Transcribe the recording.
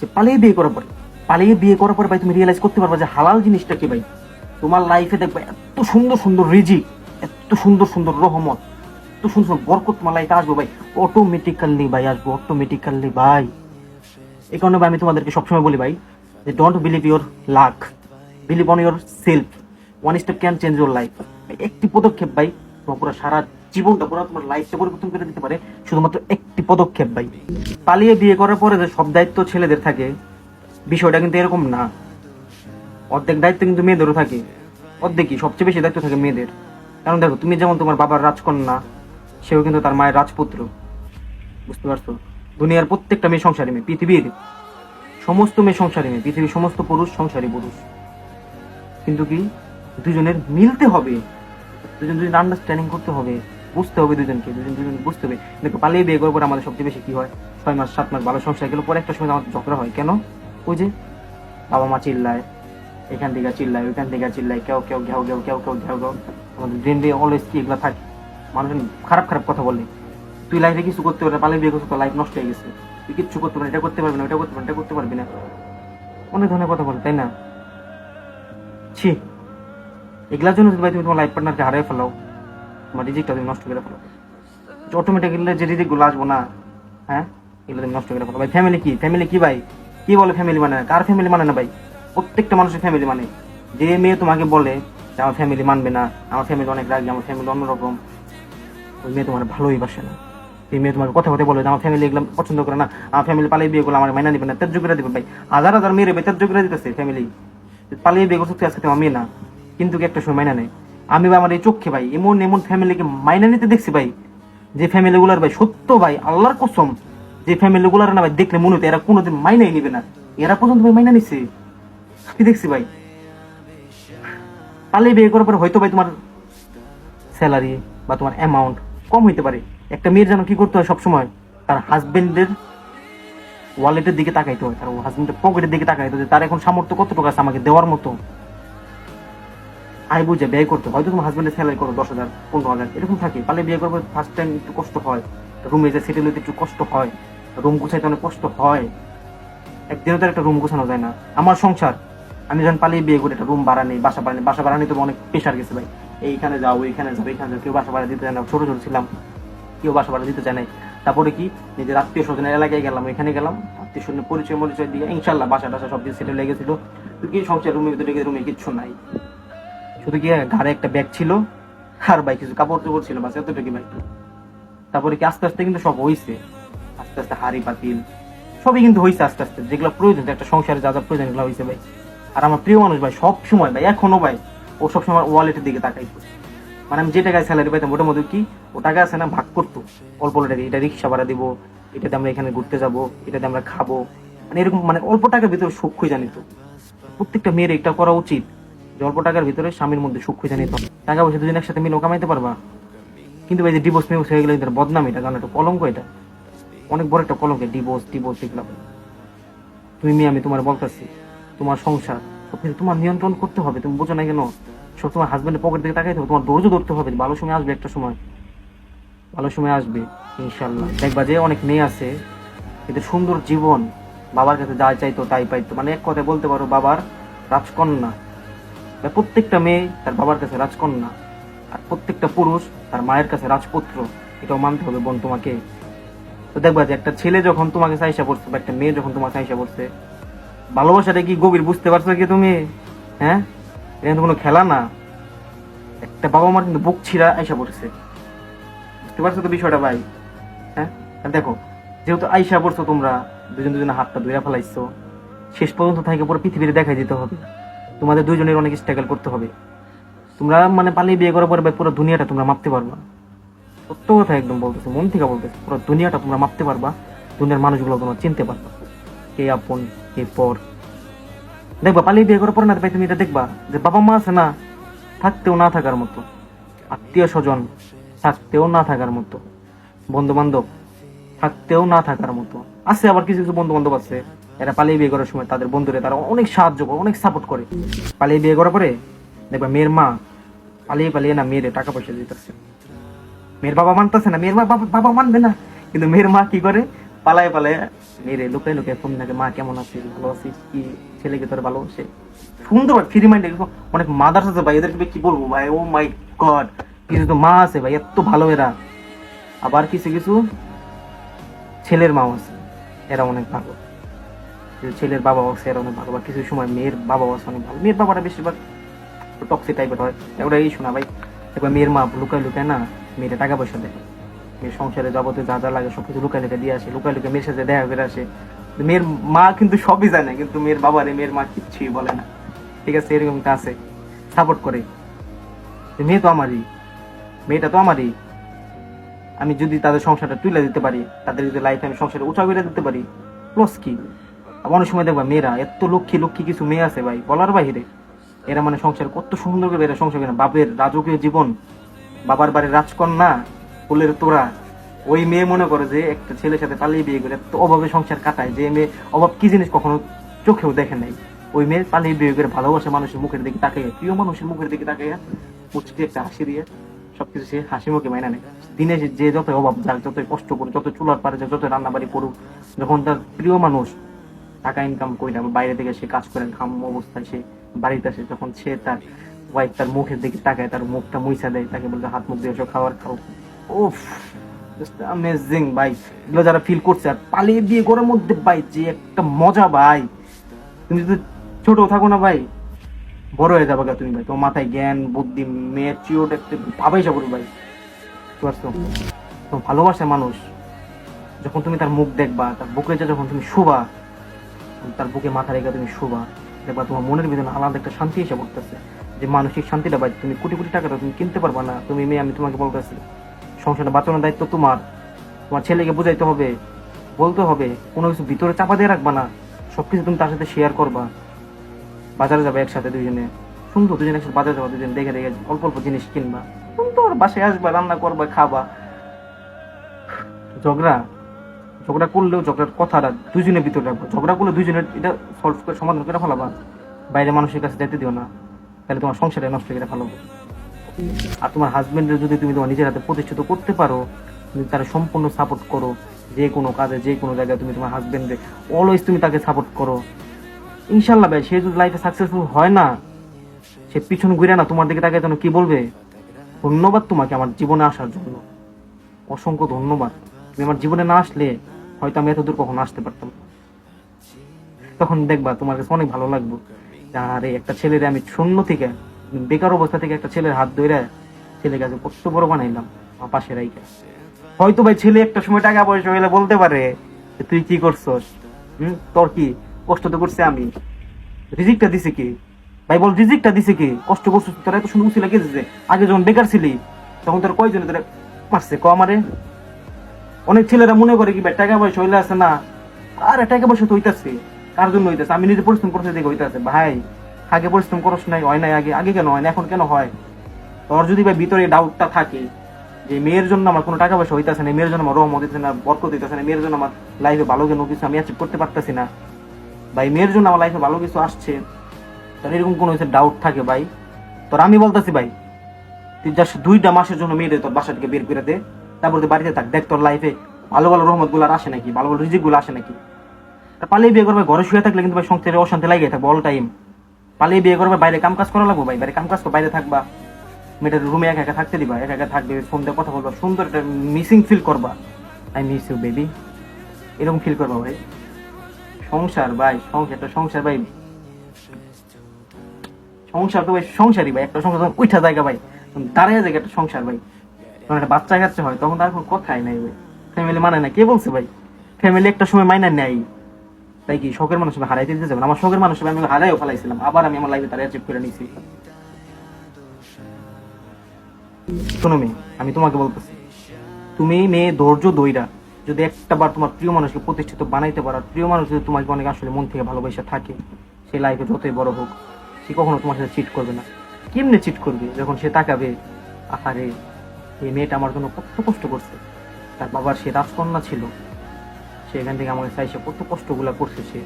যে পালিয়ে বিয়ে করার পরে, পালিয়ে বিয়ে করার পরে ভাই তুমি রিয়েলাইজ করতে পারবে যে হালাল জিনিসটা কি ভাই? তোমার লাইফে দেখবে এত সুন্দর সুন্দর রিজি, এত সুন্দর সুন্দর রহমত, এত সুন্দর সুন্দর বরকত তোমার লাইফে আসব ভাই। অটোমেটিক্যালি ভাই আসব অটোমেটিক্যালি ভাই। এই কারণে ভাই আমি তোমাদেরকে সবসময় বলি ভাই যে don't believe your luck believe on yourself one step can change your life একটি পদক্ষেপ ভাই, তোমার পুরো সারা জীবনটা পুরো তোমার লাইফটা পরিবর্তন করে দিতে পারে। শুধুমাত্র একটি পদক্ষেপ ভাই। পালিয়ে বিয়ে করার পরে যে সব দায়িত্ব ছেলেদের থাকে, বিষয়টা কিন্তু এরকম না। অর্ধেক দায়িত্ব কিন্তু মেয়েদেরও থাকে। অর্ধেকই সবচেয়ে বেশি দায়িত্ব থাকে মেয়েদের। কারণ দেখো, তুমি যেমন তোমার বাবার রাজকন্যা, সেও কিন্তু তার মায়ের রাজপুত্র। বুঝতে পারছ? দুনিয়ার প্রত্যেকটা মেয়ে সংসারী মেয়ে, পৃথিবীর সমস্ত মেয়ে সংসারী মেয়ে, পৃথিবীর সমস্ত পুরুষ সংসারী পুরুষ। কিন্তু কি? দুজনের মিলতে হবে। দুজন দুজন আন্ডারস্ট্যান্ডিং করতে হবে বুঝতে হবে দুজনকে, দুজন দুজন বুঝতে হবে। দেখো, পালিয়ে বিয়ে করার পর আমাদের সবচেয়ে বেশি কি হয়? ছয় মাস, সাত মাস ভালো সংসার গেলে পরে একটা সময় আমাদের ঝগড়া হয়। কেন? ওই যে বাবা মা চিল্লায়, এখান থেকে চিল্লায়, ওইখান থেকে চিল্লায়, কেউ কেউ, ঘেউ ঘেউ, কেউ কেউ, ঘেউ ঘেউ। আমাদের ড্রেন দিয়ে অলওয়েজ কি? এগুলো থাকে। মানুষ খারাপ খারাপ কথা বলে। তুই লাইফে কিছু করতে পারবে পালিয়ে বিয়ে করছিস তো লাইফ নষ্ট হয়ে গেছে। তুই কিচ্ছু করতে পারবি এটা করতে পারবি না ওটা করতে পারবি এটা করতে পারবি না। অনেক ধরনের কথা বলে, তাই না? ছি। এগুলার জন্য তুমি তোমার লাইফ পার্টনারকে হারিয়ে ফেলাও তোমার রিজিকটা তুমি নষ্ট করে ফেলো। অটোমেটিক্যালি যে রিজিকগুলো আসব না হ্যাঁ? এগুলো তুমি নষ্ট করে ফেলো। ভাই ফ্যামিলি কি? ফ্যামিলি কি ভাই? কি বলে ফ্যামিলি মানে? কার ফ্যামিলি মানে না ভাই? প্রত্যেকটা মানুষের ফ্যামিলি মানে। যে মেয়ে তোমাকে বলে যে, আমার ফ্যামিলি মানবে না, আমার ফ্যামিলি অনেক রাগি, আমার ফ্যামিলি অন্যরকম, ওই মেয়ে তোমার ভালোই বাসে না। এই মেয়ে তোমার কথা কথা বলে আমার ফ্যামিলি এগুলো পছন্দ করে না, আমার ফ্যামিলি পালিয়ে বিয়ে করলে আমার মাইনা দিবে না, তেজ করে দিবে। ভাই, হাজার হাজার মেয়ের তেজ করে দিতেছে ফ্যামিলি পালিয়ে বিয়ে করছে, তুই আজকে তোমার মেয়ে না। কিন্তু একটা সময় মাইনা নেই আমি ভাই আমার এই চোখে ভাই, এমন এমন ফ্যামিলিকে মাইনা নিতে দেখছি ভাই, যে ফ্যামিলি গুলার ভাই সত্য ভাই, আল্লাহর কসম, যে ফ্যামিলি গুলার না ভাই দেখলে মনে হতো এরা কোনোদিন মাইনাই নিবে না। এরা পর্যন্ত ভাই মাইনা নিছে। কি দেখছি ভাই? পালিয়ে বিয়ে করার পর হয়তো ভাই তোমার স্যালারি বা তোমার অ্যামাউন্ট কম হইতে পারে। একটা মেয়ের যেন কি করতে হয় সবসময়? তার হাজবেন্ডের ওয়ালেটের দিকে তাকাইতে হয়, তার হাজবেন্ডের পকেটের দিকে তাকাইতে হয় তার এখন সামর্থ্য কতটুকু আছে আমাকে দেওয়ার মতো। আয় বুঝে ব্যয় করতে হয়। হয়তো তোমার হাজবেন্ডের স্যালারি করো দশ হাজার, পনেরো হাজার, এরকম থাকে। পালে বিয়ে করব ফার্স্ট টাইম একটু কষ্ট হয়। রুমে যে সেটেল হইতে একটু কষ্ট হয়। রুম গুছাইতে অনেক কষ্ট হয়। একদিনও তো একটা রুম গোছানো যায় না। আমার সংসার, আমি যখন পালিয়ে বিয়ে করি, একটা রুম ভাড়া নেই, বাসা ভাড়া নেই। বাসা ভাড়া নিতে অনেক প্রেশার গেছে ভাই। এইখানে যাও ওইখানে যাও, এইখানে যাও। কেউ বাসা ভাড়া দিতে চায় না। ছোট ছোট ছিলাম। কেউ বাসা ভাড়া দিতে চায় নাই। তারপরে কি? নিজের আত্মীয় স্বজনের এলাকায় গেলাম, এখানে গেলাম। আত্মীয় স্বজনের পরিচয় মরিচয় দিয়ে ইনশাল্লাহ বাসা টাসা সব কিছু সেটেল লেগেছিল তো কি, সংসার রুমের ভিতরে রুমে কিচ্ছু নাই। শুধু কি ঘাড়ে একটা ব্যাগ ছিল? আর ভাই, কিছু কাপড় চোপড় ছিল, বাস এতটুকু ভাই তারপরে কি আস্তে আস্তে কিন্তু সব হয়েছে আস্তে আস্তে হাড়ি পাতিল সবই কিন্তু হয়েছে আস্তে আস্তে। যেগুলো প্রয়োজন, একটা সংসারে যা যা প্রয়োজন, এগুলো হয়েছে ভাই। আর আমার প্রিয় মানুষ ভাই সব সময় ভাই, এখনও ভাই, ও সব সময় ওয়ালেটের দিকে তাকাইতো মানে আমি যে টাকায় স্যালারি পাইতাম, ওটার মধ্যে কি, ও টাকা আছে না, ভাগ করতো। অল্প অল্প টাকা, এটা রিক্সা ভাড়া দিব, এটাতে আমরা এখানে ঘুরতে যাব, এটাতে আমরা খাব। মানে এরকম মানে অল্প টাকার ভিতরে সুখ খুঁজে নিত প্রত্যেকটা মেয়ের এটা করা উচিত। যে অল্প টাকার ভিতরে স্বামীর মধ্যে সুখ খুঁজে নিত টাকা পয়সা দুজন একসাথে মিলেও কামাইতে পারবা। কিন্তু ভাই যে ডিভোর্স মিভোর্স হয়ে গেলে, এদের বদনাম এটা, কারণ একটা কলঙ্ক এটা। অনেক বড় একটা কলঙ্ক ডিভোর্স ডিভোর্স এগুলো। তুমি মেয়ে, আমি তোমার বলতেছি, তোমার সংসার, সবকিছু তোমার নিয়ন্ত্রণ করতে হবে। তুমি বোঝো না কেন, সব তোমার হাজবেন্ডের পকেট থেকে তাকাইতে হবে, তোমার ধৈর্য ধরতে হবে। ভালো সময় আসবে একটা সময়। ভালো সময় আসবে ইনশাল্লাহ দেখবা যে অনেক মেয়ে আছে, এদের সুন্দর জীবন, বাবার কাছে যা চাইতো তাই পাইতো। মানে এক কথায় বলতে পারো, বাবার রাজকন্যা। বা প্রত্যেকটা মেয়ে তার বাবার কাছে রাজকন্যা, আর প্রত্যেকটা পুরুষ তার মায়ের কাছে রাজপুত্র। এটাও মানতে হবে বোন তোমাকে। তো দেখবা যে একটা ছেলে যখন তোমাকে চাইসা পড়ছে বা একটা মেয়ে যখন তোমাকে চাইসা পড়ছে, ভালোবাসাটা কি গভীর বুঝতে পারছ কি তুমি? হ্যাঁ? এটা কিন্তু কোনো খেলা না। একটা বাবা মার কিন্তু বুক ছিঁড়া আইসা পড়ছে। বুঝতে পারছ তো বিষয়টা ভাই? হ্যাঁ? দেখো, যেহেতু আইসা পড়ছো তোমরা, দুজন দুজনে হাতটা ধুইয়া ফেলাইছো, শেষ পর্যন্ত থাকে পুরো পৃথিবীতে দেখাই দিতে হবে। তোমাদের দুইজনের অনেক স্ট্রাগল করতে হবে। তোমরা মানে পালিয়ে বিয়ে করার পরে পুরো দুনিয়াটা তোমরা মাপতে পারবা। সত্য কথা একদম বলতেছে, মন থেকে বলতেছে, পুরো দুনিয়াটা তোমরা মাপতে পারবা, দুনিয়ার মানুষগুলো তোমরা চিনতে পারবা। কে আপন, কে পর। দেখবা, পালিয়ে বিয়ে করার পর না তুমি এটা দেখবা যে বাবা মা আছে না, থাকতেও না থাকার মতো। আত্মীয় স্বজন থাকতেও না থাকার মতো। বন্ধু বান্ধব থাকতেও না থাকার মতো। আছে আবার কিছু কিছু বন্ধু বান্ধব আছে এরা পালিয়ে বিয়ে করার সময় তাদের বন্ধুরা তারা অনেক সাহায্য করে, অনেক সাপোর্ট করে। পালিয়ে বিয়ে করার পরে দেখবা মেয়ের মা পালিয়ে পালিয়ে না মেয়ের টাকা পয়সা দিতেছে। মেয়ের বাবা মানতেছে না, মেয়ের মা বাবা মানবে না। কিন্তু মেয়ের মা কি করে? পালায় পালায় মেরে লুকাই লুকাই ফোন থাকে মা, কেমন আছিস? ভালো আছিস? কি ছেলেকে তোর ভালোবাসে সুন্দর ফ্রি মাইন্ড অনেক মাদার আছে ভাই, এদেরকে কি বলব ভাই? ও মাই গড কিছু তো মা আছে ভাই, এত ভালো এরা। আবার কিছু কিছু ছেলের মাও আছে, এরা অনেক ভালো। ছেলের বাবা আছে এরা অনেক ভালো, বা কিছু সময় মেয়ের বাবা আছে অনেক ভালো। মেয়ের বাবাটা বেশিরভাগ টক্সি টাইপের হয়। এগুলো এই শোনা ভাই, একবার মেয়ের মা লুকায় লুকায় না মেয়েটা টাকা পয়সা দেয়। মেয়ের সংসারে যাবতীয় যা যা লাগে সব কিছু লুকায় লুকায় দিয়ে আসে, লুকায় লুকায় মেয়ের সাথে দেখা করে আসে। মেয়ের মা কিন্তু সবই জানে, কিন্তু মেয়ের বাবারে মেয়ের মা কিচ্ছুই বলে না। ঠিক আছে, এরকম একটা আছে। সাপোর্ট করে। মেয়ে তো আমারই, মেয়েটা তো আমারই। আমি যদি তাদের সংসারটা তুলে দিতে পারি, তাদের যদি লাইফে আমি সংসারে উঁচা করে দিতে পারি প্লাস কি? আবার অনেক সময় দেখবা মেয়েরা এত লক্ষ্মী লক্ষ্মী কিছু মেয়ে আছে ভাই, বলার বাহিরে। এরা মানে সংসার কত সুন্দর করে এরা সংসার করে বাপের রাজকীয় জীবন, বাবার বাড়ির রাজকন্যা, ফুলের তোরা ওই মেয়ে মনে করে যে একটা ছেলের সাথে পালিয়ে বিয়ে করে, এত অভাবে সংসার কাটায়। যে মেয়ে অভাব কি জিনিস কখনো চোখেও দেখে নাই। ওই মেয়ে পালিয়ে বিয়ে করে ভালোবাসে মানুষের মুখের দিকে তাকে প্রিয় মানুষের মুখের দিকে তাকে মুচকি একটা হাসি দিয়ে সবকিছু সে হাসি মুখে মাইনা নেয়। দিনে যে- যত অভাব যাক যতই কষ্ট করুক যত চুলার পারে যত রান্না বাড়ি করুক, যখন তার প্রিয় মানুষ টাকা ইনকাম করে না বাইরে থেকে সে কাজ করে ঘাম অবস্থায় সে বাড়িতে আসে তখন সে তার ওয়াইফ তার মুখের দিকে তাকায়, তার মুখটা মুইসা দেয়, তাকে বলতে হাত মুখ দিয়ে খাবার খাও। ওফ অ্যামেজিং ভাই। এগুলো যারা ফিল করছে, আর পালিয়ে দিয়ে করার মধ্যে, ভাই, যে একটা মজা ভাই। তুমি যদি ছোট থাকো না ভাই, বড় হয়ে যাবে তুমি ভাই। তোমার মাথায় জ্ঞান, বুদ্ধি মেয়ের চিওট একটা ভাবাই যাব ভাই। তো ভালোবাসে মানুষ, যখন তুমি তার মুখ দেখবা, তার বুকে যখন তুমি শুবা তার বুকে মাথা রেখে তুমি শুবা, দেখবা তোমার মনের ভিতরে আলাদা একটা শান্তি এসে পড়তেছে। যে মানসিক শান্তিটা ভাই, তুমি কোটি কোটি টাকাটা তুমি কিনতে পারবা না। তুমি মেয়ে, আমি তোমাকে বলতেছি, সংসারটা বাঁচানোর দায়িত্ব তোমার। তোমার ছেলেকে বুঝাইতে হবে, বলতে হবে, কোনো কিছু ভিতরে চাপা দিয়ে রাখবা না। সবকিছু তুমি তার সাথে শেয়ার করবা। বাজারে যাবে একসাথে দুইজনে। সুন্দর দুজনে একসাথে বাজারে যাবা দুজন দেখে দেখে অল্প অল্প জিনিস কিনবা। সুন্দর বাসায় আসবা, রান্না করবা, খাবা। ঝগড়া? ঝগড়া করলেও ঝগড়ার কথাটা দুজনের ভিতরে রাখব। ঝগড়া করলে দুজনের এটা সলভ করে সমাধান করে ফেলাবা। বাইরে মানুষের কাছে যেতে দিও না। তাহলে তোমার সংসারে নষ্ট করে ফেলাবো। আর তোমার হাজবেন্ডের যদি তুমি তোমার নিজের হাতে প্রতিষ্ঠিত করতে পারো, তুমি তার সম্পূর্ণ সাপোর্ট করো। যে কোনো কাজে, যে কোনো জায়গায় তুমি তোমার হাজবেন্ডে অলওয়েজ তুমি তাকে সাপোর্ট করো। ইনশাল্লাহ ভাই, সে যদি লাইফে সাকসেসফুল হয় না, সে পিছন ঘুরে না, তোমার দিকে তাকে যেন কি বলবে? ধন্যবাদ তোমাকে আমার জীবনে আসার জন্য। অসংখ্য ধন্যবাদ। তুমি আমার জীবনে না আসলে হয়তো আমি এতদূর কখনো আসতে পারতাম তখন দেখবা তোমার কাছে অনেক ভালো লাগবে। আরে একটা ছেলের আমি শূন্য থেকে, বেকার অবস্থা থেকে একটা ছেলের হাত ধরে ছেলেকে আজ কত বড় বানাইলাম, আমার পাশে রাইকা হয়তো ভাই ছেলে একটা সময় টাকা পয়সা হইলে বলতে পারে তুই কি করছস? হম? তোর কি কষ্ট তো করছে আমি। রিজিকটা দিছে কি? ভাই বল, রিজিকটা দিছে কি? কষ্ট করছিস তোর এত সুন্দর উচিলা দিছে? আগে যখন বেকার ছিলি, তখন তোর কয়জনে তোর মারছে? ক আমারে? অনেক ছেলেরা মনে করে কি টাকা পয়সা হইলে আছে না। আরে টাকা পয়সা তো হইতাছে। কার জন্য হইতাছে? আমি নিজে পরিশ্রম করতে দেখে হইতাছে। ভাই, আগে পরিশ্রম করছ নাই, হয় নাই, আগে আগে কেন হয় না এখন কেন হয়? তোর যদি ভাই ভিতরে ডাউটটা থাকে যে, মেয়ের জন্য আমার কোনো টাকা পয়সা হইতাছে না, মেয়ের জন্য আমার রহমত হইতেছে না, বরকত হইতেছে না, মেয়ের জন্য আমার লাইফে ভালো কোনো কিছু আমি অ্যাচিভ করতে পারতেছি না? ভাই, মেয়ের জন্য আমার লাইফে ভালো কিছু আসছে, তার এরকম কোনো ডাউট থাকে ভাই? তোর আমি বলতেছি ভাই, তুই জাস্ট দুইটা মাসের জন্য মেয়েদের তোর বাসা থেকে বের করে দে, তারপর তুই বাড়িতে থাক, দেখ তোর লাইফে ভালো ভালো রহমতগুলো আসে নাকি? ভালো ভালো রিজিকগুলো আসে নাকি? তা পালিয়ে বিয়ে করবে ঘরে শুয়ে থাকলে কিন্তু ভাই সংসারে অশান্তি লাগে থাকবে অল টাইম পালিয়ে বিয়ে করবে বাইরে কাম কাজ করা লাগবে ভাই? বাইরে কাম কাজ করে, বাইরে থাকবা। মেয়েটার রুমে একা একা থাকতে দিবা, একা একা থাকবে ফোন দিয়ে কথা বলবা, সুন্দর একটা মিসিং ফিল করবা। আই মিস ইউ বেবি এরকম ফিল করবা ভাই। সংসার ভাই সংসারটা সংসার ভাই। সংসার তো ভাই সংসারই ভাই, একটা সংসার উঠা জায়গা ভাই দাঁড়ায় জায়গা একটা সংসার ভাই। তখন একটা বাচ্চা কাচ্চা হয়, তখন তার কোনো কথাই নাই ভাই। ফ্যামিলি মানে না। কে বলছে ভাই? ফ্যামিলি একটা সময় মাইনা নেয়। তাই কি শখের মানুষ আমি হারাইতে দিতে যাবেন? আমার শখের মানুষ আমি হারাইও ফেলাইছিলাম। আবার আমি আমার লাইফে তারা অ্যাচিভ করে নিয়েছি শোনো মেয়ে, আমি তোমাকে বলতেছি। তুমি মেয়ে ধৈর্য দইরা যদি একটা বার তোমার প্রিয় মানুষকে প্রতিষ্ঠিত বানাইতে পারো প্রিয় মানুষ যদি তোমাকে অনেক আসলে মন থেকে ভালোবাসা থাকে, সে লাইফে যতই বড় হোক, সে কখনো তোমার সাথে চিট করবে না। কেমনে চিট করবে? যখন সে তাকাবে, আহারে, এই মেয়েটা আমার জন্য কত কষ্ট করছে। তার বাবার সে রাজকন্যা ছিল। সে এখান থেকে আমাকে চাইছে কত কষ্টগুলা করছে সে।